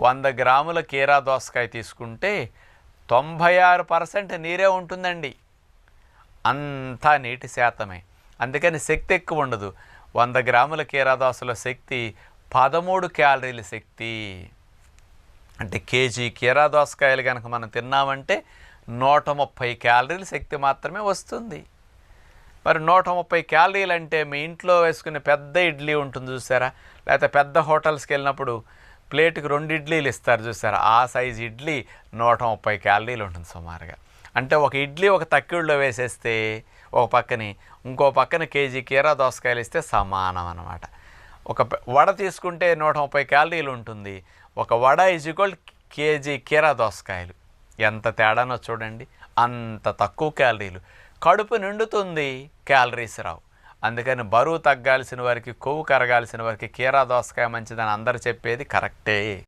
వంద గ్రాముల కీరా దోసకాయ తీసుకుంటే తొంభై ఆరు పర్సెంట్ నీరే ఉంటుందండి. అంతా నీటి శాతమే. అందుకని శక్తి ఎక్కువ ఉండదు. వంద గ్రాముల కీరా దోసలో శక్తి పదమూడు క్యాలరీల శక్తి. అంటే కేజీ కీరా దోసకాయలు కనుక మనం తిన్నామంటే నూట ముప్పై క్యాలరీల శక్తి మాత్రమే వస్తుంది. మరి నూట ముప్పై క్యాలరీలు అంటే మీ ఇంట్లో వేసుకునే పెద్ద ఇడ్లీ ఉంటుంది చూసారా? లేకపోతే పెద్ద హోటల్స్కి వెళ్ళినప్పుడు ప్లేట్కి రెండు ఇడ్లీలు ఇస్తారు చూసారు? ఆ సైజు ఇడ్లీ నూట ముప్పై క్యాలరీలు ఉంటుంది సుమారుగా. అంటే ఒక ఇడ్లీ ఒక తక్కిళ్ళలో వేసేస్తే ఒక పక్కని ఇంకో పక్కన కేజీ కీరా దోసకాయలు ఇస్తే సమానం అన్నమాట. ఒక వడ తీసుకుంటే నూట ముప్పై క్యాలరీలు ఉంటుంది. ఒక వడ ఈజ్ ఈక్వల్ కేజీ కీరా దోసకాయలు. ఎంత తేడానో చూడండి. అంత తక్కువ క్యాలరీలు. కడుపు నిండుతుంది క్యాలరీస్ రావు. అందుకని బరువు తగ్గాల్సిన వారికి కొవ్వు కరగాల్సిన వారికి కీరా దోసకాయ మంచిదని అందరు చెప్పేది కరెక్టే.